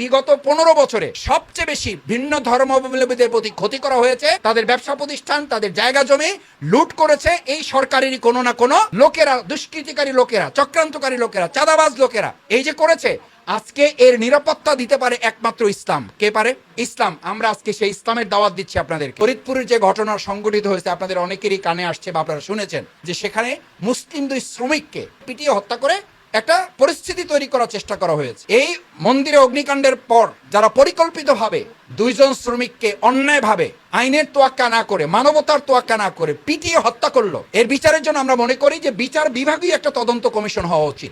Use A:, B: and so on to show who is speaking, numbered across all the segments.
A: বিগত পনেরো বছরে সবচেয়ে বেশি ভিন্ন ধর্মাবলম্বীদের প্রতি ক্ষতি করা হয়েছে। তাদের ব্যবসা প্রতিষ্ঠান, তাদের জায়গা জমি লুট করেছে এই সরকারেরই কোনো না কোনো লোকেরা, দুষ্কৃতিকারী লোকেরা, চক্রান্তকারী লোকেরা, চাঁদাবাজ লোকেরা। এই যে করেছে, আজকে এর নিরাপত্তা দিতে পারে একমাত্র ইসলাম। কে পারে? ইসলাম। আমরা আজকে সেই ইসলামের দাওয়াত দিচ্ছি আপনাদের ফরিদপুরের যে ঘটনা সংঘটিত হয়েছে, আপনাদের অনেকেরই কানে আসছে বা আপনারা শুনেছেন যে সেখানে মুসলিম দুই শ্রমিককে পিটিয়ে হত্যা করে একটা পরিস্থিতি তৈরি করার চেষ্টা করা হয়েছে। এই মন্দিরে অগ্নিকাণ্ডের পর যারা পরিকল্পিতভাবে দুইজন শ্রমিককে অন্যায়ভাবে আইনের তোয়াক্কা না করে, মানবতার তোয়াক্কা না করে, পিটিয়ে হত্যা করল, এর বিচারের জন্য আমরা মনে করি যে বিচার বিভাগই একটা তদন্ত কমিশন হওয়া উচিত।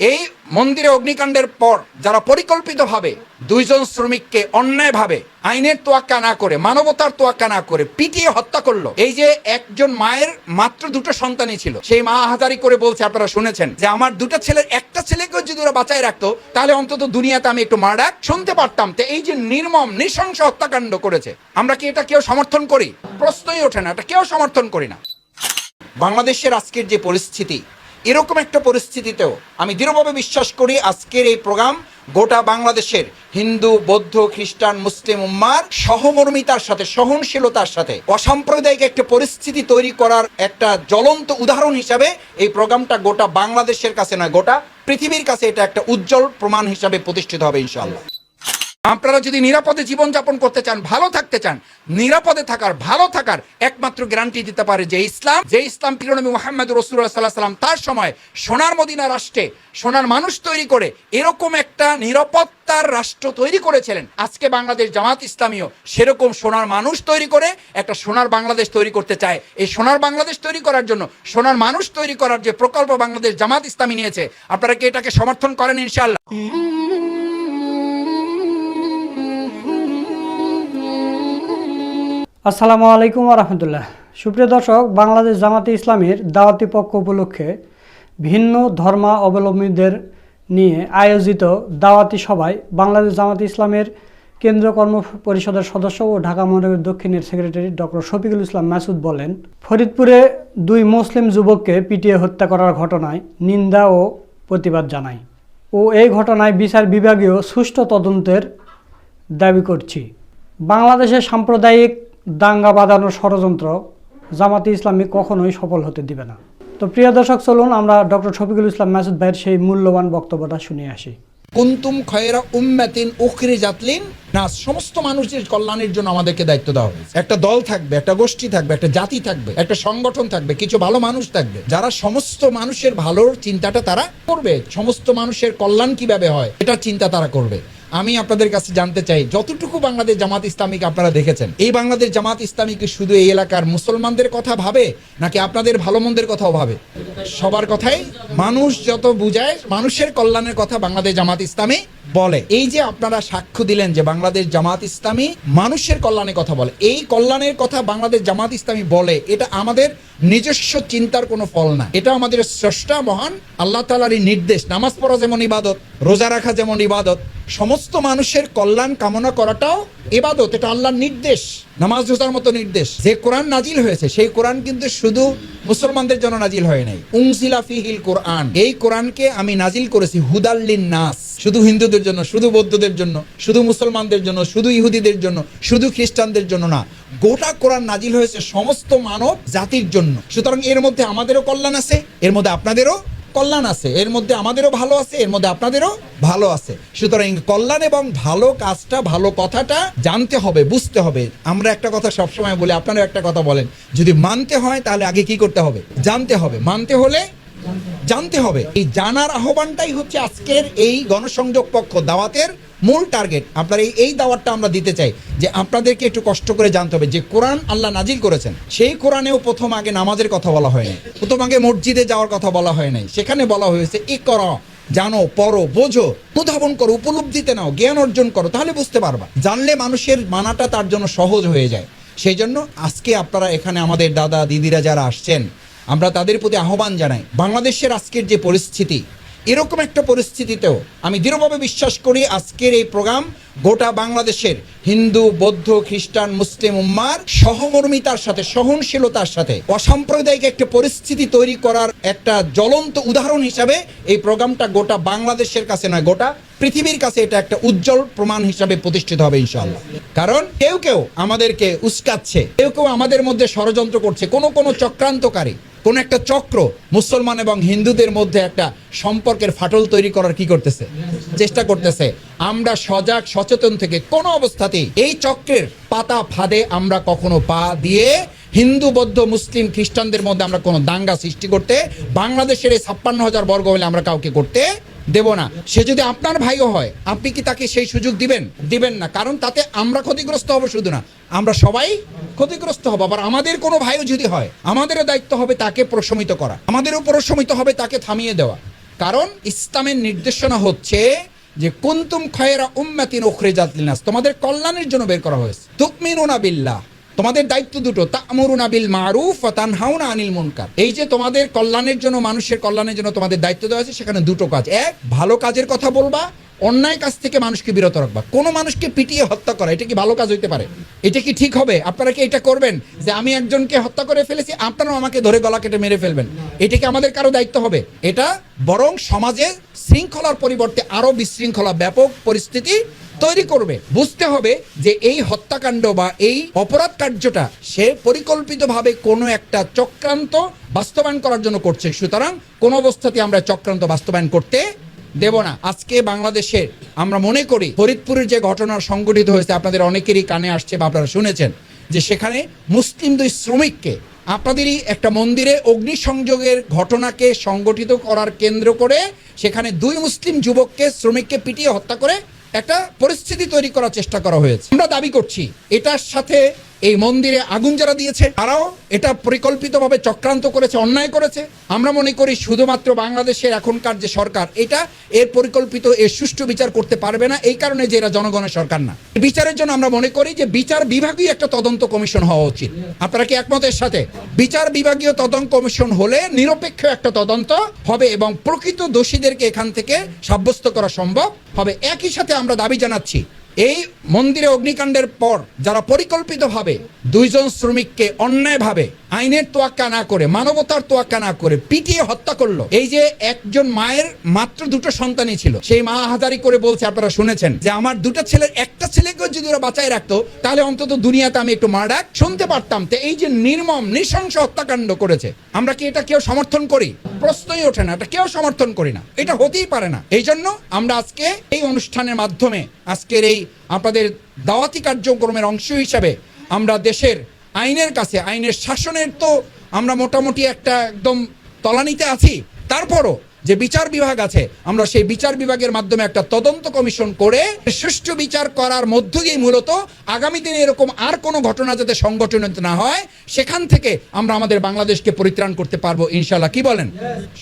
A: এই মন্দিরে অগ্নিকাণ্ডের পর যারা পরিকল্পিতভাবে দুইজন শ্রমিককে অন্যায়ভাবে আইনের তোয়াক্কা না করে, মানবতার তোয়াক্কা না করে পিটিয়ে হত্যা করল, এই যে একজন মায়ের মাত্র দুটো সন্তানই ছিল, সেই মা হাজারি করে বলছে, আপনারা শুনেছেন, যে আমার দুটো ছেলের একটা ছেলেকেও যদি ওরা বাঁচায় রাখতো, তাহলে অন্তত দুনিয়াতে আমি একটু মারা শুনতে পারতাম। তো এই যে নির্মম, নৃশংস হত্যাকাণ্ড করেছে, আমরা কি এটা কেউ সমর্থন করি? প্রশ্নই ওঠে না, এটা কেউ সমর্থন করি না। বাংলাদেশের আজকের যে পরিস্থিতি এরকম একটা পরিস্থিতিতেও আমি দৃঢ়ভাবে বিশ্বাস করি আজকের এই প্রোগ্রাম গোটা বাংলাদেশের হিন্দু, বৌদ্ধ, খ্রিস্টান, মুসলিম উম্মার সহমর্মিতার সাথে, সহনশীলতার সাথে, অসাম্প্রদায়িক একটা পরিস্থিতি তৈরি করার একটা জ্বলন্ত উদাহরণ হিসাবে এই প্রোগ্রামটা গোটা বাংলাদেশের কাছে নয়, গোটা পৃথিবীর কাছে এটা একটা উজ্জ্বল প্রমাণ হিসাবে প্রতিষ্ঠিত হবে ইনশাআল্লাহ। আপনারা যদি নিরাপদে জীবনযাপন করতে চান, ভালো থাকতে চান, নিরাপদে থাকার, ভালো থাকার একমাত্র গ্যারান্টি দিতে পারে যে ইসলাম যে ইসলাম পিরনবী মোহাম্মদ রসুল্লাহ সাল্লাহ সাল্লাম তার সময় সোনার মদিনা রাষ্ট্রে সোনার মানুষ তৈরি করে এরকম একটা নিরাপত্তার রাষ্ট্র তৈরি করেছিলেন। আজকে বাংলাদেশ জামাত ইসলামীও সেরকম সোনার মানুষ তৈরি করে, একটা সোনার বাংলাদেশ তৈরি করতে চায়। এই সোনার বাংলাদেশ তৈরি করার জন্য, সোনার মানুষ তৈরি করার যে প্রকল্প বাংলাদেশ জামাত ইসলামী নিয়েছে, আপনারা কি এটাকে সমর্থন করেন ইনশাআল্লাহ?
B: আসসালামু আলাইকুম রহমতুল্লাহ। সুপ্রিয় দর্শক, বাংলাদেশ জামাতে ইসলামের দাওয়াতি পক্ষ উপলক্ষে ভিন্ন ধর্মাবলম্বীদের নিয়ে আয়োজিত দাওয়াতি সভায় বাংলাদেশ জামাতে ইসলামের কেন্দ্রীয় কর্ম পরিষদের সদস্য ও ঢাকা মহানগর দক্ষিণের সেক্রেটারি ডক্টর শফিকুল ইসলাম মাসুদ বলেন, ফরিদপুরে দুই মুসলিম যুবককে পিটিয়ে হত্যা করার ঘটনায় নিন্দা ও প্রতিবাদ জানায়। ও এই ঘটনায় বিচার বিভাগীয় সুষ্ঠু তদন্তের দাবি করছি। বাংলাদেশের সাম্প্রদায়িক দাঙ্গা বাঁধানোর ষড়যন্ত্র জামাতে ইসলামী কখনোই সফল হতে দিবে না। তো প্রিয় দর্শক, চলুন আমরা ডক্টর শফিকুল ইসলাম মাসুদ ভাইয়ের সেই মূল্যবান বক্তব্যটা শুনে আসি।
A: কুন্তুম খয়রা উম্মাতিন উখরি জাতলিন না, সমস্ত মানুষের কল্যাণের জন্য আমাদেরকে দায়িত্ব দেওয়া হয়েছে। একটা দল থাকবে, একটা গোষ্ঠী থাকবে, একটা জাতি থাকবে, একটা সংগঠন থাকবে, কিছু ভালো মানুষ থাকবে। যারা সমস্ত মানুষের ভালোর চিন্তাটা তারা করবে, সমস্ত মানুষের কল্যাণ কীভাবে হয় এটা চিন্তা তারা করবে। আমি আপনাদের কাছে জানতে চাই, যতটুকু বাংলাদেশ জামাত ইসলামীকে আপনারা দেখেছেন, এই বাংলাদেশ জামাত ইসলামীকে শুধু এই এলাকার মুসলমানদের কথা ভাবে, নাকি আপনাদের ভালো মন্দের কথাও ভাবে? সবার কথাই, মানুষ যত বুঝায়, মানুষের কল্যাণের কথা বাংলাদেশ জামাত ইসলামী বলে। এই যে আপনারা সাক্ষ্য দিলেন যে বাংলাদেশ জামাত ইসলামী মানুষের কল্যাণের কথা বলে, এই কল্যাণের কথা বাংলাদেশ জামাত ইসলামী বলে, এটা আমাদের নিজস্ব চিন্তার কোনো ফল না। এটা আমাদের স্রষ্টা মহান আল্লাহ তালারই নির্দেশ, নামাজ পড়া যেমন ইবাদত, রোজা রাখা যেমন ইবাদত, সমস্ত মানুষের কল্যাণ কামনা করাটাও এবাদত এটা আল্লাহর নির্দেশ, নামাজ রোজার মতো নির্দেশ। যে কোরআন নাজিল হয়েছে, সেই কোরআন কিন্তু শুধু মুসলমানদের জন্য নাজিল হয় নাই। উংসিলা ফিহিল কোরআন, এই কোরআনকে আমি নাজিল করেছি হুদাল্লিন নাস শুধু হিন্দুদের জন্য, শুধু বৌদ্ধদের জন্য, শুধু মুসলমানদের জন্য, শুধু ইহুদিদের জন্য, শুধু খ্রিস্টানদের জন্য না। গোটা কোরআন নাজিল হয়েছে সমস্ত মানব জাতির জন্য। সুতরাং এর মধ্যে আমাদেরও কল্যাণ আছে, এর মধ্যে আপনাদেরও কল্যাণ আছে, এর মধ্যে আমাদেরও ভালো আছে, এর মধ্যে আপনাদেরও ভালো আছে। সুতরাং কল্যাণ এবং ভালো কাজটা, ভালো কথাটা জানতে হবে, বুঝতে হবে। আমরা একটা কথা সবসময় বলি আপনারা একটা কথা বলেন। যদি মানতে হয় তাহলে আগে কি করতে হবে? জানতে হবে। মানতে হলে জানতে হবে। এই জানার আহ্বানটাই হচ্ছে আজকের এই গণসংযোগ পক্ষ দাওয়াতের মূল টার্গেট। আপনার এই এই দাওয়াতটা আমরা দিতে চাই যে আপনাদেরকে একটু কষ্ট করে জানতে হবে যে কোরআন আল্লাহ নাজিল করেছেন। সেই কোরআনেও প্রথম আগে নামাজের কথা বলা হয়নি। প্রথম আগে মসজিদে যাওয়ার কথা বলা হয় নাই। সেখানে বলা হয়েছে, ই কর, জানো, পড়ো, বোঝো অনুধাবন করো, উপলব্ধিতে নাও, জ্ঞান অর্জন করো, তাহলে বুঝতে পারবা। জানলে মানুষের মানাটা তার জন্য সহজ হয়ে যায়। সেই জন্য আজকে আপনারা এখানে আমাদের দাদা, দিদিরা যারা আসছেন আমরা তাদের প্রতি আহ্বান জানাই। বাংলাদেশের আজকের যে পরিস্থিতি, এরকম একটা পরিস্থিতিতেও আমি দৃঢ়ভাবে বিশ্বাস করি আজকের এই প্রোগ্রাম গোটা বাংলাদেশের হিন্দু, বৌদ্ধ, খ্রিস্টান, মুসলিম, উম্মার সহমর্মিতার সাথে, সহনশীলতার সাথে, অসাম্প্রদায়িক একটা পরিস্থিতি তৈরি করার একটা জ্বলন্ত উদাহরণ হিসাবে এই প্রোগ্রামটা গোটা বাংলাদেশের কাছে নয়, গোটা পৃথিবীর কাছে এটা একটা উজ্জ্বল প্রমাণ হিসাবে প্রতিষ্ঠিত হবে ইনশাআল্লাহ। কারণ কেউ কেউ আমাদেরকে উস্কাচ্ছে, কেউ কেউ আমাদের মধ্যে ষড়যন্ত্র করছে, কোনো কোনো চক্রান্তকারী কোন একটা চক্র মুসলমান এবং হিন্দুদের মধ্যে একটা সম্পর্কের ফাটল তৈরি করার কি করতেছে? চেষ্টা করতেছে। আমরা সজাগ, সচেতন থেকে কোনো অবস্থাতেই এই চক্রের পাতা ফাঁদে আমরা কখনো পা দিয়ে হিন্দু, বৌদ্ধ, মুসলিম, খ্রিস্টানদের মধ্যে আমরা কোনো দাঙ্গা সৃষ্টি করতে, বাংলাদেশের এই ছাপ্পান্ন হাজার বর্গ হলে আমরা কাউকে করতে দেব না। সে যদি আপনার ভাইও হয়, আপনি কি তাকে সেই সুযোগ দিবেন? দিবেন না। কারণ তাতে আমরা ক্ষতিগ্রস্ত হব শুধু না। আমরা সবাই ক্ষতিগ্রস্ত হব। আবার আমাদের কোনো ভাইও যদি হয়, আমাদেরও দায়িত্ব হবে তাকে প্রশমিত করা। আমাদেরও প্রশমিত হবে তাকে থামিয়ে দেওয়া। কারণ ইসলামের নির্দেশনা হচ্ছে যে, কুন্তুম খয়রা উম্মাতিন উখরিজাত লিনাস তোমাদের কল্যাণের জন্য বের করা হয়েছে। তুকমিনুনা বিল্লাহ। তোমাদের দায়িত্ব দুটো, তা'মুরুনা বিল মারুফ ওয়া তানহাউনা আনিল মুনকার। এই যে তোমাদের কল্যাণের জন্য, মানুষের কল্যাণের জন্য তোমাদের দায়িত্ব দেওয়া আছে সেখানে দুটো কাজ। এক, ভালো কাজের কথা বলবা, অন্যায় কাজ থেকে মানুষকে বিরত রাখবা। কোনো মানুষকে পিটিয়ে হত্যা করা, এটা কি ভালো কাজ হইতে পারে? এটা কি ঠিক হবে? আপনারা কি এটা করবেন? যে আমি একজনকে হত্যা করে ফেলেছি, আপনারাও আমাকে ধরে গলা কেটে মেরে ফেলবেন। এটা কি আমাদের কারও দায়িত্ব হবে? এটা বরং সমাজে শৃঙ্খলার পরিবর্তে আরও বিশৃঙ্খলা, ব্যাপক পরিস্থিতি তৈরি করবে। বুঝতে হবে যে এই হত্যাকাণ্ড বা এই অপরাধ কার্যটা সে পরিকল্পিতভাবে কোনো একটা চক্রান্ত বাস্তবায়ন করার জন্য করছে। সুতরাং কোন অবস্থাতে আমরা চক্রান্ত বাস্তবায়ন করতে দেব না। আজকে বাংলাদেশে আমরা মনে করি, ফরিদপুরের যে ঘটনা সংঘটিত হয়েছে, আপনাদের অনেকেরই কানে আসছে বা আপনারা শুনেছেন যে সেখানে মুসলিম দুই শ্রমিককে আপনাদেরই একটা মন্দিরে অগ্নিসংযোগের ঘটনাকে সংগঠিত করার কেন্দ্র করে সেখানে দুই মুসলিম যুবককে, শ্রমিককে পিটিয়ে হত্যা করে একটা পরিস্থিতি তৈরি করার চেষ্টা করা হয়েছে। আমরা দাবি করছি এটার সাথে এই মন্দিরে আগুন যারা দিয়েছে, তারাও এটা পরিকল্পিতভাবে চক্রান্ত করেছে, অন্যায় করেছে। আমরা মনে করি শুধুমাত্র বাংলাদেশের এখনকার যে সরকার, এটা এর পরিকল্পিত, এর সুষ্ঠু বিচার করতে পারবে না। এই কারণে যে এরা জনগণের সরকার না। বিচারের জন্য আমরা মনে করি যে বিচার বিভাগীয় একটা তদন্ত কমিশন হওয়া উচিত। আপনারা কি একমতের সাথে? বিচার বিভাগীয় তদন্ত কমিশন হলে নিরপেক্ষ একটা তদন্ত হবে এবং প্রকৃত দোষীদেরকে এখান থেকে সাব্যস্ত করা সম্ভব হবে। একই সাথে আমরা দাবি জানাচ্ছি এই মন্দিরে অগ্নিকাণ্ডের পর যারা পরিকল্পিতভাবে দুইজন শ্রমিককে অন্যায়ভাবে আইনের তোয়াক্কা না করে, মানবতার তোয়াক্কা না করে পিটিয়ে হত্যা করল, এই যে একজন মায়ের মাত্র দুটো সন্তানই ছিল, সেই মা হাজারি করে বলছে, আপনারা শুনেছেন, যে আমার দুটো ছেলের একটা ছেলেকেও যদি ওরা বাঁচায় রাখতো, তাহলে অন্তত দুনিয়াতে আমি একটু মার শুনতে পারতাম। তো এই যে নির্মম, নৃশংস হত্যাকাণ্ড করেছে, আমরা কি এটা কেউ সমর্থন করি? প্রশ্নই ওঠে না, এটা কেউ সমর্থন করি না, এটা হতেই পারে না। এই জন্য আমরা আজকে এই অনুষ্ঠানের মাধ্যমে, আজকের এই আপনাদের দাওয়াতি কার্যক্রমের অংশ হিসাবে আমরা দেশের আইনের কাছে, আইনের শাসনের তো আমরা মোটামুটি একটা একদম তলানিতে আছি। তারপরও যে বিচার বিভাগ আছে, আমরা সেই বিচার বিভাগের মাধ্যমে একটা তদন্ত কমিশন করে সুষ্ঠু বিচার করার মধ্য দিয়ে মূলত আগামী দিনে এরকম আর কোনো ঘটনা যাতে সংগঠনিত না হয়, সেখান থেকে আমরা আমাদের বাংলাদেশকে পরিত্রাণ করতে পারব ইনশাল্লাহ কি বলেন?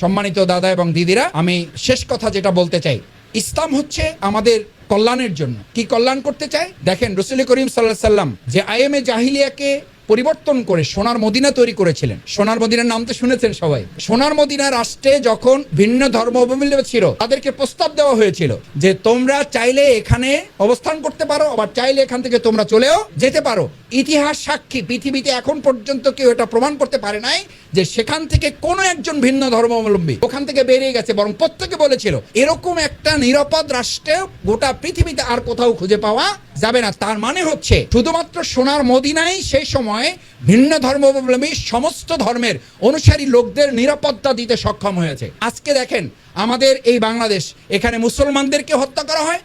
A: সম্মানিত দাদা এবং দিদিরা, আমি শেষ কথা যেটা বলতে চাই। ইসলাম হচ্ছে আমাদের কল্যাণের জন্য। কি কল্যাণ করতে চায়? দেখেন রসুল করিম সাল্লাহ সাল্লাম যে আইএমএ জাহিলিয়াকে পরিবর্তন করে সোনার মদিনা তৈরি করেছিলেন। সোনার মদিনার নাম তো শুনেছেন সবাই। সোনার মদিনা রাষ্ট্রে যখন ভিন্ন ধর্ম অবমূল্য ছিল, তাদেরকে প্রস্তাব দেওয়া হয়েছিল যে তোমরা চাইলে এখানে অবস্থান করতে পারো, আবার চাইলে এখান থেকে তোমরা চলেও যেতে পারো। ইতিহাস সাক্ষী, পৃথিবীতে এখন পর্যন্ত কেউ এটা প্রমাণ করতে পারে নাই যে সেখান থেকে কোনো একজন ভিন্ন ধর্মাবলম্বী ওখান থেকে বেরিয়ে গেছে, বরং প্রত্যেকে বলেছিল, এরকম একটা নিরাপদ রাষ্ট্রে গোটা পৃথিবীতে আর কোথাও খুঁজে পাওয়া যাবে না। তার মানে হচ্ছে, শুধুমাত্র সোনার মদিনাই সেই সময় ভিন্ন ধর্মাবলম্বী সমস্ত ধর্মের অনুসারী লোকদের নিরাপত্তা দিতে সক্ষম হয়েছে। আজকে দেখেন, আমাদের এই বাংলাদেশ, এখানে মুসলমানদেরকে হত্যা করা হয়,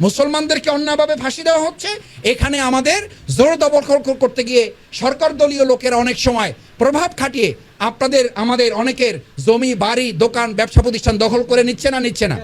A: মুসলমানদেরকে অন্যভাবে ফাঁসি দেওয়া হচ্ছে, এখানে আমাদের জোর দখল করতে গিয়ে সরকার দলীয় লোকেরা অনেক সময় প্রভাব খাটিয়ে আপনাদের, আমাদের অনেকের জমি, বাড়ি, দোকান, ব্যবসা প্রতিষ্ঠান দখল করে নিচ্ছে না নিচ্ছে না?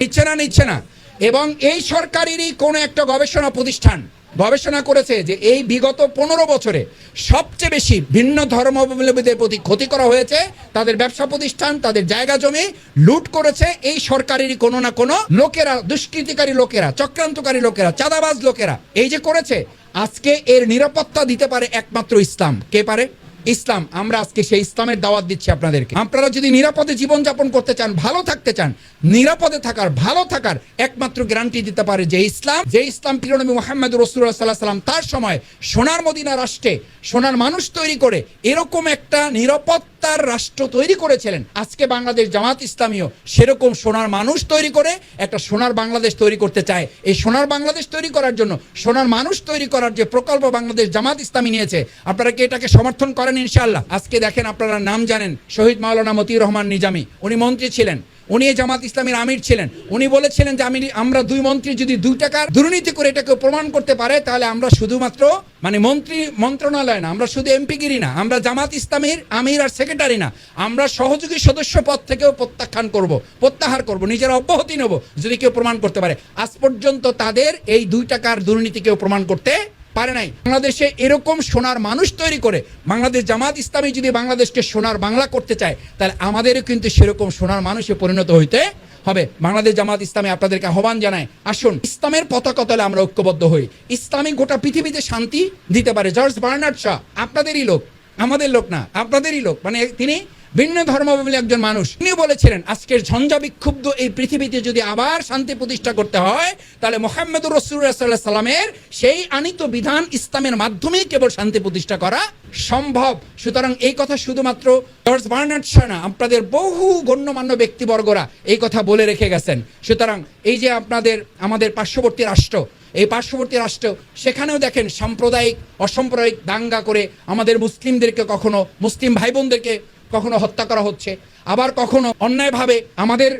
A: নিচ্ছে না নিচ্ছে না। এবং এই সরকারেরই কোনো একটা গবেষণা প্রতিষ্ঠান গবেষণা করেছে যে এই বিগত পনেরো বছরে সবচেয়ে বেশি ভিন্ন ধর্মাবলম্বীদের প্রতি ক্ষতি করা হয়েছে। তাদের ব্যবসা প্রতিষ্ঠান, তাদের জায়গা জমি লুট করেছে। এই সরকারেরই কোনো না কোনো লোকেরা, দুষ্কৃতিকারী লোকেরা, চক্রান্তকারী লোকেরা, চাঁদাবাজ লোকেরা, এই যে করেছে, আজকে এর নিরাপত্তা দিতে পারে একমাত্র ইসলাম। কে পারে? ইসলাম, আমরা আজকে সেই ইসলামের দাওয়াত দিচ্ছি আপনাদেরকে। আপনারা যদি নিরাপদে জীবনযাপন করতে চান, ভালো থাকতে চান, নিরাপদে থাকার, ভালো থাকার একমাত্র গ্যারান্টি দিতে পারে যে ইসলাম যে ইসলাম পিরনবী মোহাম্মদ রসুল্লাহ সাল্লাহ সাল্লাম তার সময় সোনার মদিনা রাষ্ট্রে সোনার মানুষ তৈরি করে, এরকম একটা নিরাপত্তা মানবতার রাষ্ট্র তৈরি করেছিলেন। আজকে বাংলাদেশ জামাত ইসলামীয় সেরকম সোনার মানুষ তৈরি করে, একটা সোনার বাংলাদেশ তৈরি করতে চায়। এই সোনার বাংলাদেশ তৈরি করার জন্য, সোনার মানুষ তৈরি করার যে প্রকল্প বাংলাদেশ জামাত ইসলামী নিয়েছে, আপনারা কি এটাকে সমর্থন করেন ইনশাল্লাহ আজকে দেখেন আপনারা নাম জানেন, শহীদ মাওলানা মতিউর রহমান নিজামী। উনি মন্ত্রী ছিলেন। উনি জামাত ইসলামের আমির ছিলেন। উনি বলেছিলেন যে আমি আমরা দুই মন্ত্রী যদি দুই টাকার দুর্নীতি করে এটাকে প্রমাণ করতে পারে, তাহলে আমরা শুধুমাত্র মানে মন্ত্রী, মন্ত্রণালয় না, আমরা শুধু এমপিগিরি না, আমরা জামাত ইসলামের আমির আর সেক্রেটারি না, আমরা সহযোগী সদস্য পদ থেকেও প্রত্যাখ্যান করব, প্রত্যাহার করব, নিজের অব্যাহতি নেব যদি কেউ প্রমাণ করতে পারে। আজ পর্যন্ত তাদের এই দুই টাকার দুর্নীতি কেউ প্রমাণ করতে পারে নাই। বাংলাদেশে এরকম সোনার মানুষ তৈরি করে, বাংলাদেশ জামাত ইসলামী যদি বাংলাদেশকে সোনার বাংলা করতে চায়, তাহলে আমাদেরও কিন্তু সেরকম সোনার মানুষে পরিণত হইতে হবে। বাংলাদেশ জামাত ইসলামী আপনাদেরকে আহ্বান জানায়, আসুন, ইসলামের পতাকা তলে আমরা ঐক্যবদ্ধ হই। ইসলামী গোটা পৃথিবীতে শান্তি দিতে পারে। জর্জ বার্নার্ড শাহ, আপনাদেরই লোক, আমাদের লোক না, আপনাদেরই লোক। মানে তিনি ভিন্ন ধর্মাবলম্বী একজন মানুষ তিনি বলেছিলেন, আজকের ঝঞ্ঝা বিক্ষুব্ধ এই পৃথিবীতে যদি আবার শান্তি প্রতিষ্ঠা করতে হয়, তাহলে মোহাম্মদ রসুল্লাহ সাল্লামের সেই আনিত বিধান ইসলামের মাধ্যমেই কেবল শান্তি প্রতিষ্ঠা করা সম্ভব। সুতরাং এই কথা শুধুমাত্র জর্জ বার্নার্ড শাহ না, আপনাদের বহু গণ্যমান্য ব্যক্তিবর্গরা এই কথা বলে রেখে গেছেন। সুতরাং এই যে আপনাদের, আমাদের পার্শ্ববর্তী রাষ্ট্র, এই পার্শ্ববর্তী রাষ্ট্র, সেখানেও দেখেন সাম্প্রদায়িক, অসাম্প্রদায়িক দাঙ্গা করে আমাদের মুসলিমদেরকে কখনো, মুসলিম ভাই বোনদেরকে কখনো হত্যা করা হচ্ছে, আবার কখনো অন্যায়ভাবে আমাদের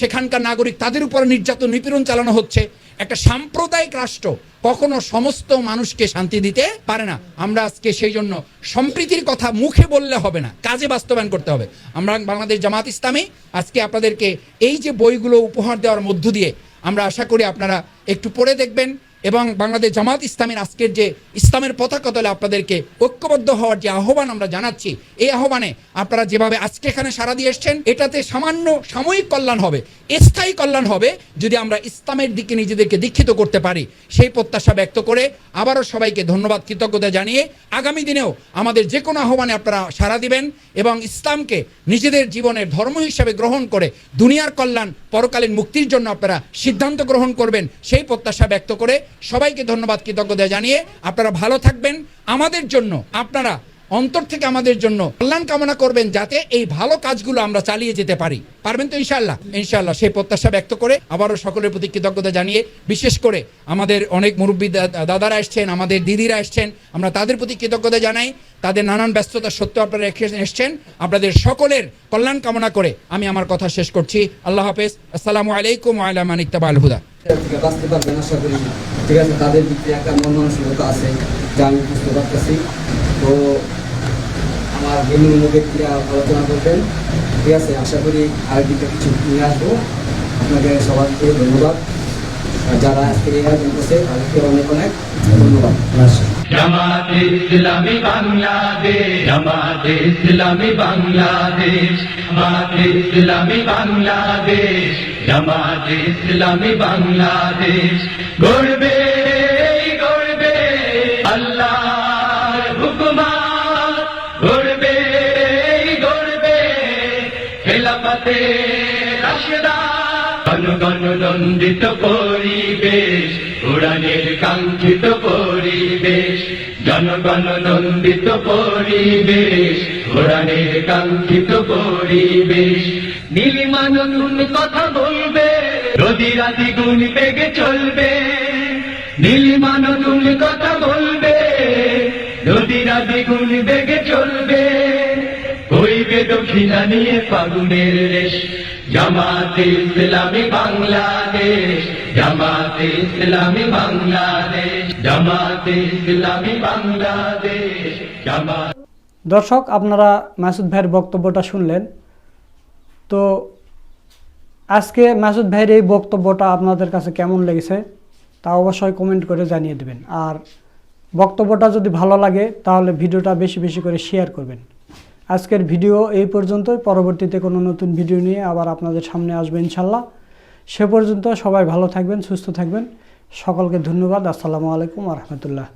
A: সেখানকার নাগরিক তাদের উপর নির্যাতন, নিপীড়ন চালানো হচ্ছে। একটা সাম্প্রদায়িক রাষ্ট্র কখনো সমস্ত মানুষকে শান্তি দিতে পারে না। আমরা আজকে সেই জন্য সম্প্রীতির কথা মুখে বললে হবে না, কাজে বাস্তবায়ন করতে হবে। আমরা বাংলাদেশ জামাত ইসলামী, আজকে আপনাদেরকে এই যে বইগুলো উপহার দেওয়ার মধ্য দিয়ে আমরা আশা করি আপনারা একটু পড়ে দেখবেন। এবং বাংলাদেশ জামাত ইসলামের আজকের যে ইসলামের পতাকা তলে আপনাদেরকে ঐক্যবদ্ধ হওয়ার যে আহ্বান আমরা জানাচ্ছি, এই আহ্বানে আপনারা যেভাবে আজকে এখানে সারা দিয়ে এসছেন, এটাতে সামান্য সাময়িক কল্যাণ হবে, স্থায়ী কল্যাণ হবে যদি আমরা ইসলামের দিকে নিজেদেরকে দীক্ষিত করতে পারি। সেই প্রত্যাশা ব্যক্ত করে আবারও সবাইকে ধন্যবাদ, কৃতজ্ঞতা জানিয়ে আগামী দিনেও আমাদের যে কোনো আহ্বানে আপনারা সাড়া দিবেন এবং ইসলামকে নিজেদের জীবনের ধর্ম হিসাবে গ্রহণ করে দুনিয়ার কল্যাণ পরকালীন মুক্তির জন্য আপনারা সিদ্ধান্ত গ্রহণ করবেন, সেই প্রত্যাশা ব্যক্ত করে সবাইকে ধন্যবাদ, কৃতজ্ঞতা জানিয়ে আপনারা ভালো থাকবেন। আমাদের জন্য, আপনারা অন্তর থেকে আমাদের জন্য কল্যাণ কামনা করবেন যাতে এই ভালো কাজগুলো আমরা চালিয়ে যেতে পারি। পারবেন তো ইনশাল্লাহ ইনশাল্লাহ সেই প্রত্যাশা ব্যক্ত করে আবারও সকলের প্রতি কৃতজ্ঞতা জানিয়ে বিশেষ করে আমাদের অনেক মুরব্বী দাদারা এসছেন, আমাদের দিদিরা এসছেন, আমরা তাদের প্রতি কৃতজ্ঞতা জানাই। তাদের নানান ব্যস্ততা সত্ত্বেও আপনারা এসছেন। আপনাদের সকলের কল্যাণ কামনা করে আমি আমার কথা শেষ করছি। আল্লাহ হাফেজ। আসসালামু আলাইকুম আলা মানিকতাবা আল
C: ঠিক আছে, তাদের দিক একটা মন আছে, যা আমি বুঝতে পারতেছি। তো আমার বিভিন্ন ব্যক্তিরা আলোচনা করবেন। ঠিক আছে, আশা করি আরেকদিকে কিছু নিয়ে আসব। আপনাকে সবাইকে ধন্যবাদ। যারা আজকে আয়োজন করছে, তাদেরকে অনেক অনেক ধন্যবাদ।
D: জামাতে ইসলামী বাংলাদেশ, জামাতে ইসলামী বাংলাদেশ, জামাতে ইসলামী বাংলাদেশ, জামাতে ইসলামী বাংলাদেশ, গড়বে গণ গণ পরিবেশ, উড়ানের কাঙ্ক্ষিত পরিবেশ জনগণ নন্দিত পরিবেশ, উড়ানের কাঙ্ক্ষিত পরিবেশ। নীলিমা নতুন কথা বলবে রোদি রাতি গুণ বেগে চলবে। নীলিমা নতুন কথা বলবে নদী রাতি গুণ বেগে চলবে। হইবে দক্ষিণা নিয়ে ফাগুনের রেশ জামাতে ইসলামী বাংলাদেশ জামাতে ইসলামী বাংলাদেশ জামাতে ইসলামী বাংলাদেশ
B: দর্শক, আপনারা মাসুদ ভাইয়ের বক্তব্যটা শুনলেন। তো আজকে মাসুদ ভাইয়ের এই বক্তব্যটা আপনাদের কাছে কেমন লেগেছে তা অবশ্যই কমেন্ট করে জানিয়ে দেবেন। আর বক্তব্যটা যদি ভালো লাগে, তাহলে ভিডিওটা বেশি বেশি করে শেয়ার করবেন। আজকের ভিডিও এই পর্যন্তই। পরবর্তীতে কোনো নতুন ভিডিও নিয়ে আবার আপনাদের সামনে আসবে ইনশাল্লাহ। সে পর্যন্ত সবাই ভালো থাকবেন, সুস্থ থাকবেন। সকলকে ধন্যবাদ। আসসালামু আলাইকুম রহমতুল্লাহ।